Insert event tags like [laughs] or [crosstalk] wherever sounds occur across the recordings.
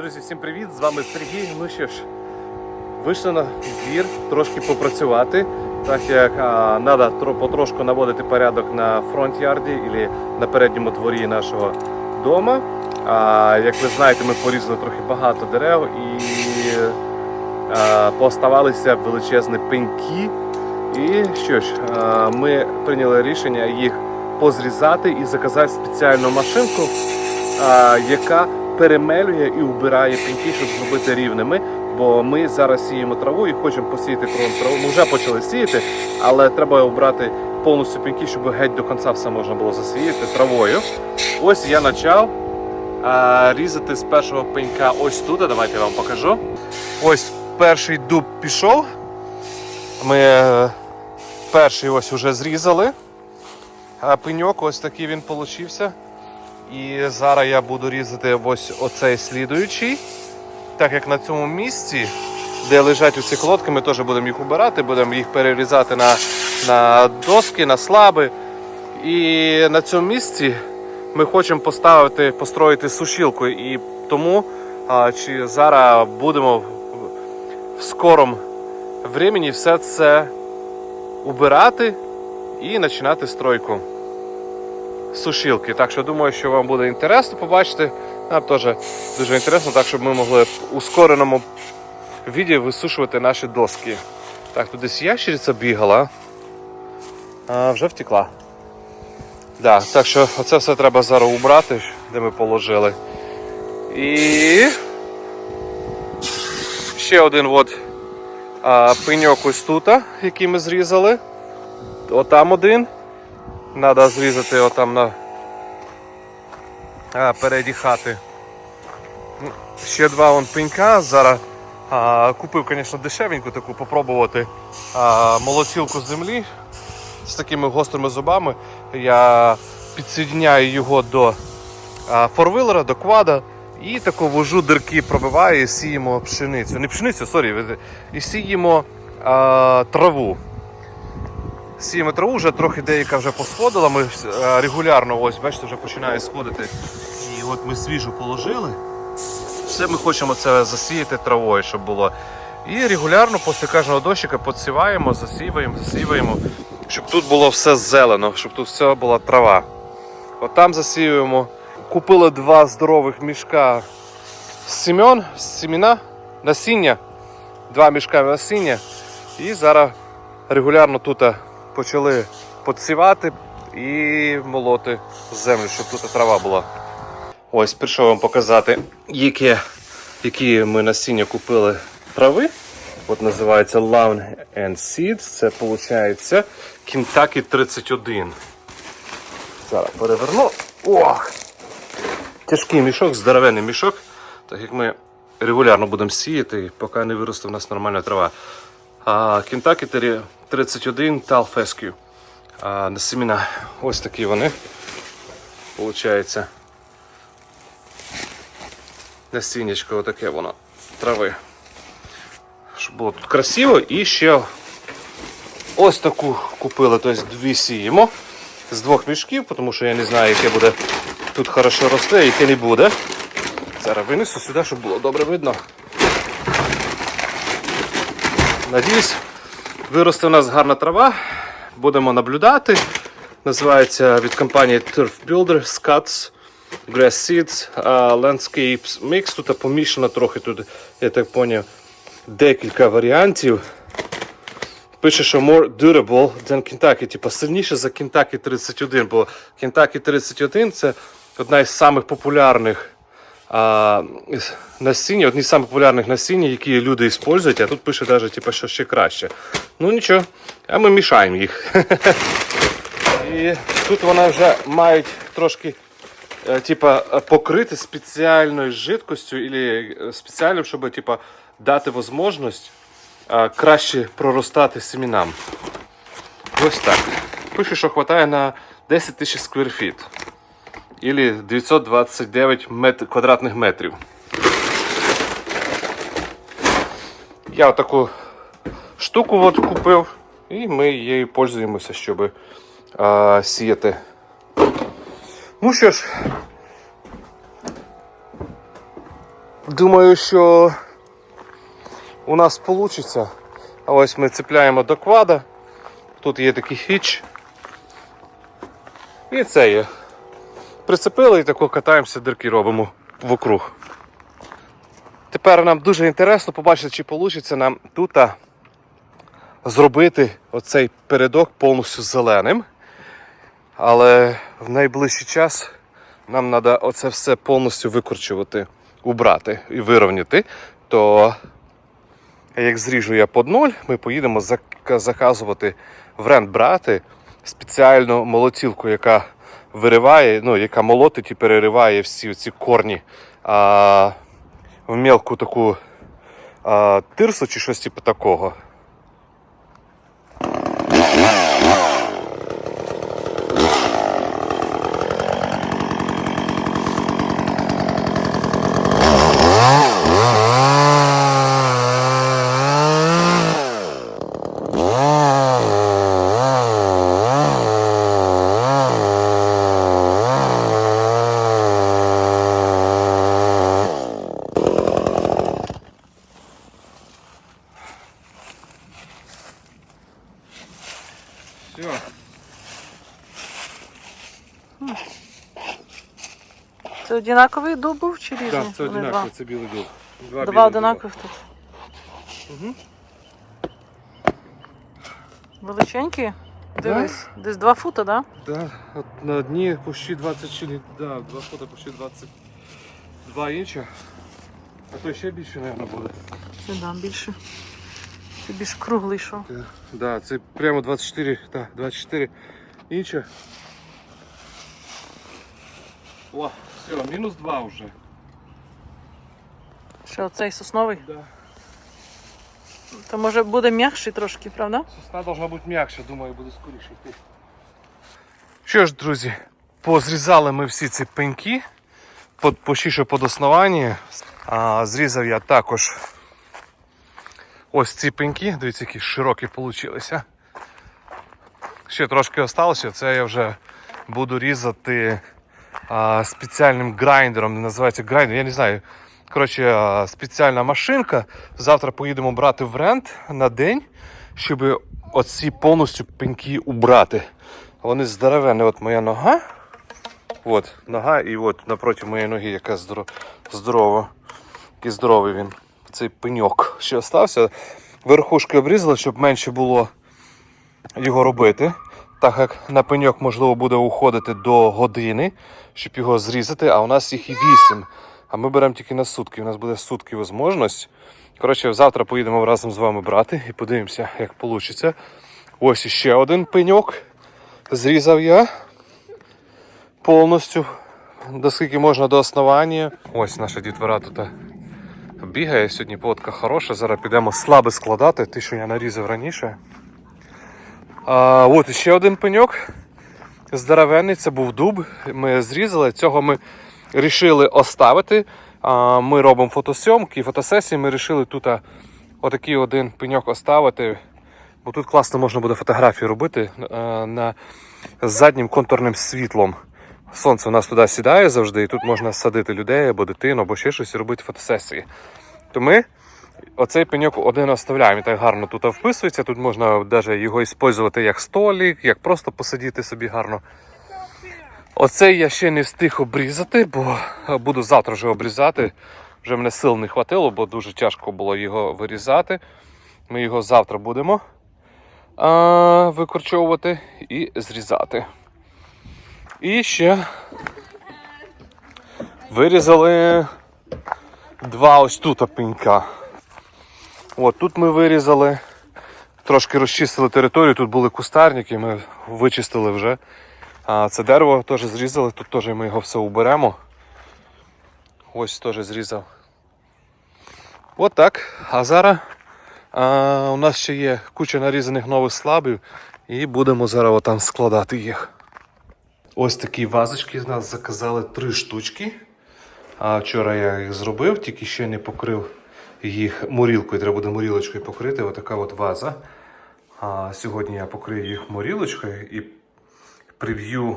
Друзі, всім привіт! З вами Сергій. Ну що ж, вийшли на двір трошки попрацювати, так як треба потрошку наводити порядок на фронт-ярді або на передньому дворі нашого дому. А, як ви знаєте, ми порізали трохи багато дерев і а, поставалися величезні пеньки. І що ж, а, ми прийняли рішення їх позрізати і заказати спеціальну машинку, а, яка перемелює і убирає пеньки, щоб зробити рівними. Бо ми зараз сіємо траву і хочемо посіяти кругом траву. Ми вже почали сіяти, але треба обрати повністю пеньки, щоб геть до кінця все можна було засіяти травою. Ось я почав а, різати з першого пенька ось тут. Давайте я вам покажу. Ось перший дуб пішов. Ми е, перший ось уже зрізали. А пеньок ось такий він получився. І зараз я буду різати ось оцей слідуючий. Так як на цьому місці, де лежать усі колодки, ми теж будемо їх убирати, будемо їх перерізати на, на доски, на слаби. І на цьому місці ми хочемо поставити, построїти сушілку. І тому а, чи зараз будемо в, в скорому времені все це убирати і починати стройку сушилки. Так що думаю, що вам буде інтересно побачити. Нам теж дуже інтересно, так щоб ми могли в ускореному віді висушувати наші доски. Так, тут десь ящериця бігала, а вже втекла. Да, так що оце все треба зараз убрати, де ми положили. І ще один от, а, пеньок ось тут, який ми зрізали. Отам один. Треба зрізати отам на а, переді хати. Ну, Ще два вон пенька. Зараз а, купив, звісно, дешевеньку таку попробувати а, молоцілку з землі з такими гострими зубами. Я підсоединяю його до форвилера, до квада. І таку вожу дирки пробиваю і сіємо пшеницю. Не пшеницю, сорі, і сіємо а, траву. Сіємо траву, вже трохи деяка вже посходила. Ми е, регулярно, ось, бачите, вже починає сходити. І от ми свіжу положили. Все ми хочемо це засіяти травою, щоб було. І регулярно після кожного дощика підсіваємо, засіваємо, засіваємо, щоб тут було все зелено, щоб тут все була трава. От там засіюємо. Купили два здорових мішка сім'ян, сіміна, насіння. Два мішка насіння. І зараз регулярно тут почали підсівати і молоти землю, щоб тут трава була. Ось прийшов вам показати, які, які ми насіння купили трави. От називається Lawn and Seeds. Це виходить Kentucky 31. Зараз переверну. Ох! Тяжкий мішок, здоровенний мішок. Так як ми регулярно будемо сіяти, поки не виросте в нас нормальна трава. А, Kentucky 31 Tal Fescue. А, на семена ось такі вони. Получається. Насіннячко отаке воно трави. Щоб було тут красиво. І ще ось таку купили, тобто дві сіємо з двох мішків, тому що я не знаю, яке буде тут хорошо росте, яке не буде. Зараз винесу сюди, щоб було добре видно. Надіюсь, виросте у нас гарна трава. Будемо наблюдати. Називається від компанії Turf Builder Scuts Grass Seeds Landscapes Mix. Тут помішано трохи, тут, я так зрозумів, декілька варіантів. Пише, що more durable than Kentucky, типу сильніше за Kentucky 31, бо Kentucky 31 це одна із самих популярних а, насіння, одні з самих популярних насіння, які люди використовують, а тут пише навіть, типу, що ще краще. Ну нічого, а ми мішаємо їх. [laughs] І тут вони вже мають трошки е, типа, покрити спеціальною жидкостю або спеціальним, щоб типа, дати можливість краще проростати семінам. Ось так. Пише, що вистачає на 10 тисяч скверфіт. Ілі 929 мет... квадратних метрів. Я отаку штуку от купив, і ми її пользуємося, щоб а, сіяти. Ну що ж, Думаю, що у нас вийде. А ось ми цепляємо до квада. Тут є такий хіч. І це є. Прицепили і тако катаємося, дирки робимо вокруг. Тепер нам дуже інтересно побачити, чи вийде нам тут зробити оцей передок повністю зеленим. Але в найближчий час нам треба оце все повністю викорчувати, убрати і вирівняти. То як зріжу я під ноль, ми поїдемо заказувати в рент брати спеціальну молотілку, яка вириває, ну, яка молотить і перериває всі ці корні а, в мелку таку а, тирсу чи щось типу такого. Однаковий дуб був чи різний? Так, це Вони одинаково, це білий дуб. Два, білих два одинакових тут. Угу. Величенькі? Да. Дивись, десь два фута, так? Да? Да, от на одні почти 20 чи да, два фото почти 22 інча. А то ще більше, мабуть, буде. Це да, більше. Це більш круглий що. Так, Да, це прямо 24, так, 24 інча. О, все, мінус 2 вже. Ще оцей сосновий. Да. То може буде м'якший трошки, правда? Сосна должна бути м'якша, думаю, буде скоріше йти. Що ж, друзі, позрізали ми всі ці пеньки, по, почти під основання. А, зрізав я також ось ці пеньки, дивіться, які широкі получилися. Ще трошки осталося, це я вже буду різати а, спеціальним грайндером, називається грайндер, я не знаю. Коротше, а, спеціальна машинка. Завтра поїдемо брати в рент на день, щоб оці повністю пеньки убрати. Вони здоровенні. От моя нога. От, нога і от напроти моєї ноги, яка здоро- здорова. Який здоровий він. Цей пеньок ще остався. Верхушки обрізали, щоб менше було його робити. Так як на пеньок можливо буде уходити до години, щоб його зрізати, а у нас їх і вісім. А ми беремо тільки на сутки. У нас буде сутки можливість. Коротше, завтра поїдемо разом з вами брати і подивимося, як вийде. Ось іще один пеньок. Зрізав я повністю, доскільки можна до основання. Ось наша дітвора тут бігає. Сьогодні погодка хороша. Зараз підемо слаби складати, ті, що я нарізав раніше. А, от ще один пеньок. Здоровенний, це був дуб. Ми зрізали. Цього ми вирішили оставити. А, Ми робимо фотосйомки, фотосесії. Ми вирішили тут отакий один пеньок оставити. Бо тут класно можна буде фотографії робити а, на, з заднім контурним світлом. Сонце у нас туди сідає завжди, і тут можна садити людей або дитину, або ще щось і робити фотосесії. То ми оцей пеньок один оставляємо. І так гарно тут вписується. Тут можна навіть його використовувати як столик, як просто посидіти собі гарно. Оцей я ще не встиг обрізати, бо буду завтра вже обрізати. Вже мене сил не хватило, бо дуже тяжко було його вирізати. Ми його завтра будемо а, викорчовувати і зрізати. І ще вирізали два ось тут пенька. От тут ми вирізали, трошки розчистили територію, тут були кустарники, ми вичистили вже. А це дерево теж зрізали, тут теж ми його все уберемо. Ось теж зрізав. От так. А зараз а, у нас ще є куча нарізаних нових слабів і будемо зараз отам складати їх. Ось такі вазочки з нас заказали три штучки. А вчора я їх зробив, тільки ще не покрив їх морілкою. Треба буде морілочкою покрити. Отака от ваза. А сьогодні я покрию їх морілочкою і приб'ю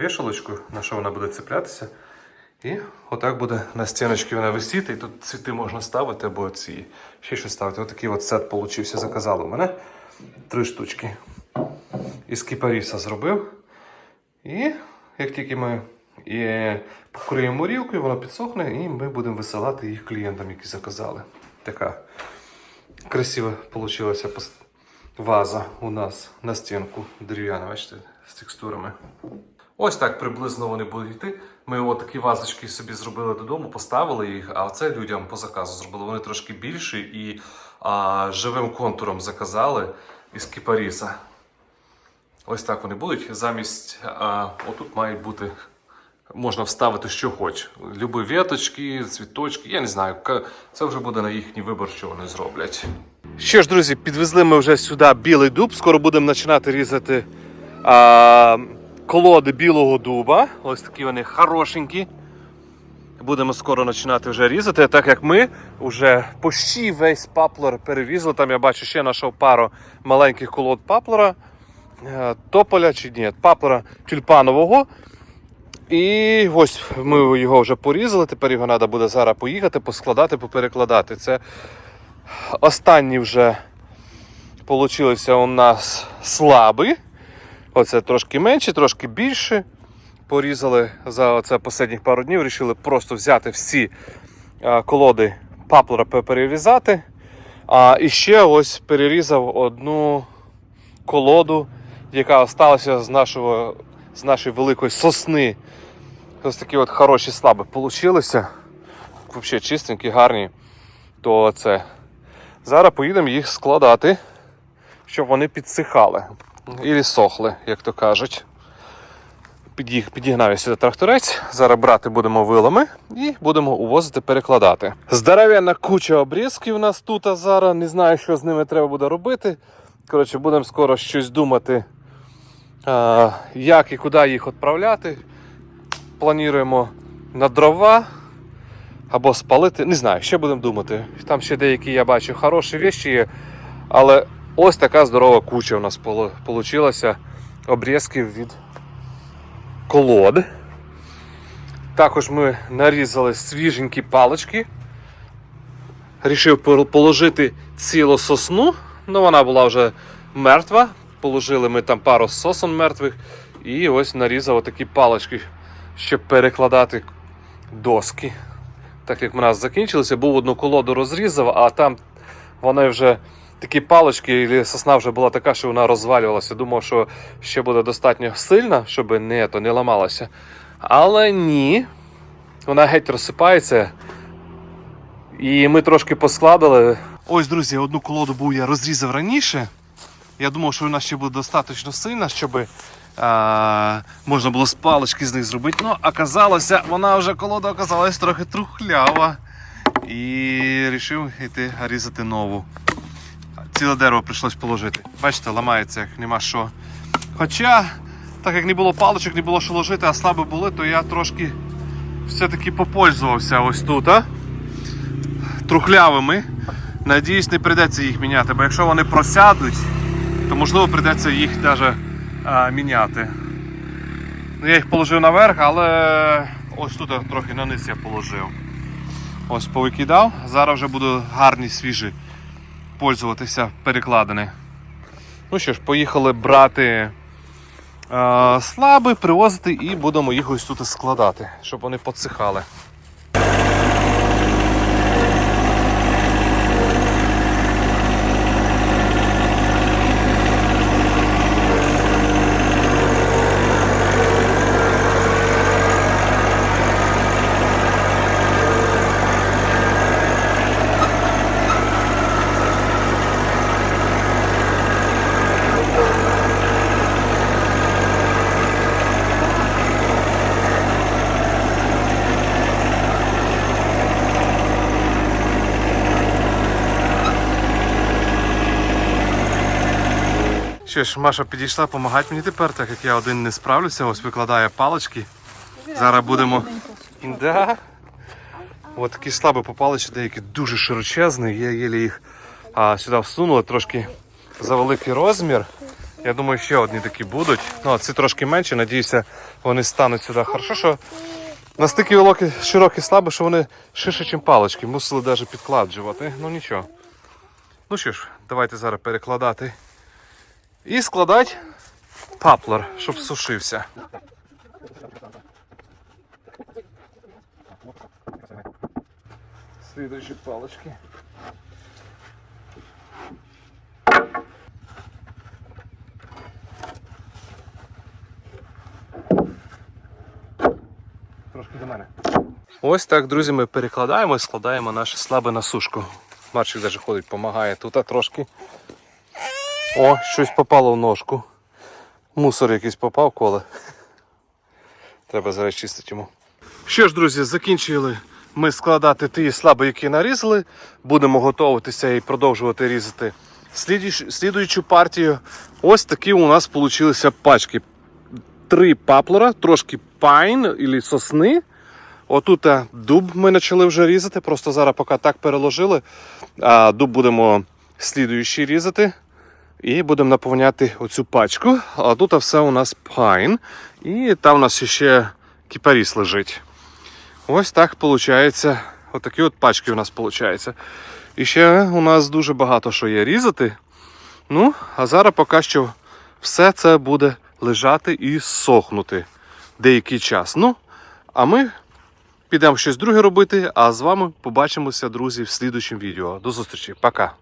вішалочку, на що вона буде цеплятися. І отак буде на стіночці вона висіти, і тут цвіти можна ставити або ці ще щось ставити. Отакий от сет получився, заказали у мене. Три штучки. Із кіпаріса зробив. І як тільки ми і покриємо рілкою, воно підсохне, і ми будемо висилати їх клієнтам, які заказали. Така красива вийшла ваза у нас на стінку дерев'яна, бачите, з текстурами. Ось так приблизно вони будуть йти. Ми от такі вазочки собі зробили додому, поставили їх, а це людям по заказу зробили. Вони трошки більші і а, живим контуром заказали із кіпаріса. Ось так вони будуть. Замість а, отут мають бути. Можна вставити що хоч. Любі віточки, цвіточки, я не знаю. Це вже буде на їхній вибір, що вони зроблять. Що ж, друзі, підвезли ми вже сюди білий дуб. Скоро будемо починати різати а, колоди білого дуба. Ось такі вони хорошенькі. Будемо скоро починати вже різати, так як ми вже почти весь паплор перерізали. Там я бачу ще знайшов пару маленьких колод паплора. Е, Тополя чи ні, паплора тюльпанового. І ось ми його вже порізали. Тепер його треба буде зараз поїхати, поскладати, поперекладати. Це останні вже получилися у нас слаби. Оце трошки менше, трошки більше. Порізали за оце останніх пару днів. Рішили просто взяти всі колоди паплора пе- перерізати. А, і ще ось перерізав одну колоду, яка осталася з, нашого, з нашої великої сосни. Ось такі от хороші слаби получилися. Взагалі чистенькі, гарні. То це. Зараз поїдемо їх складати, щоб вони підсихали. І сохли, як то кажуть. Під'їх, підігнав я сюди тракторець. Зараз брати будемо вилами і будемо увозити, перекладати. Здоровенна куча обрізків у нас тут а зараз. Не знаю, що з ними треба буде робити. Коротше, будемо скоро щось думати, як і куди їх відправляти. Плануємо на дрова або спалити. Не знаю, ще будемо думати. Там ще деякі я бачу хороші вещі є, але ось така здорова куча у нас вийшла обрізків від колод. Також ми нарізали свіженькі палички. Рішив положити цілу сосну, ну вона була вже мертва. Положили ми там пару сосон мертвих і ось нарізав такі палички, щоб перекладати доски. Так як в нас закінчилися, був одну колоду розрізав, а там вони вже такі палички, і сосна вже була така, що вона розвалювалася. Думав, що ще буде достатньо сильна, щоб не, то не ламалася. Але ні. Вона геть розсипається. І ми трошки поскладали. Ось, друзі, одну колоду був я розрізав раніше. Я думав, що вона ще буде достатньо сильна, щоб а, можна було з палички з них зробити. Ну, оказалося, вона вже колода оказалась трохи трухлява. І вирішив йти різати нову. Ціле дерево прийшлось положити. Бачите, ламається, як нема що. Хоча, так як не було паличок, не було що ложити, а слабо були, то я трошки все-таки попользувався ось тут. А? Трухлявими. Надіюсь, не прийдеться їх міняти, бо якщо вони просядуть, то можливо прийдеться їх навіть а, міняти. Ну, я їх положив наверх, але ось тут трохи на низ я положив. Ось повикидав. Зараз вже буду гарні свіжі пользуватися перекладини. Ну що ж, поїхали брати е, слаби, привозити і будемо їх ось тут складати, щоб вони подсихали. Що ж, Маша підійшла допомагати мені тепер, так як я один не справлюся, ось викладає палички. Зараз будемо. Да. От такі слабі попалися, деякі дуже широчезні. Я єлі їх а, сюди всунули трошки за великий розмір. Я думаю, ще одні такі будуть. Ну, а ці трошки менші, надіюся, вони стануть сюди. Хорошо, що Настільки великі, широкі слаби, що вони ширше, ніж палички. Мусили навіть підкладжувати. Ну нічого. Ну що ж, давайте зараз перекладати. І складати паплер, щоб сушився. Слідуючі палички. Трошки до мене. Ось так, друзі, ми перекладаємо і складаємо наше слабе на сушку. Марчик навіть ходить, допомагає тут трошки. О, щось попало в ножку. Мусор якийсь попав коле. Треба зараз чистити йому. Що ж, друзі, закінчили ми складати ті слаби, які нарізали. Будемо готуватися і продовжувати різати слідуючу, партію. Ось такі у нас вийшли пачки. Три паплера, трошки пайн або сосни. Отут дуб ми почали вже різати, просто зараз поки так переложили. А дуб будемо слідуючий різати. І будемо наповняти оцю пачку. А тут все у нас пайн. І там у нас ще кіпаріс лежить. Ось так виходить. Отакі от пачки у нас виходить. І ще у нас дуже багато що є різати. Ну, а зараз поки що все це буде лежати і сохнути деякий час. Ну, а ми підемо щось друге робити. А з вами побачимося, друзі, в слідучому відео. До зустрічі. Пока.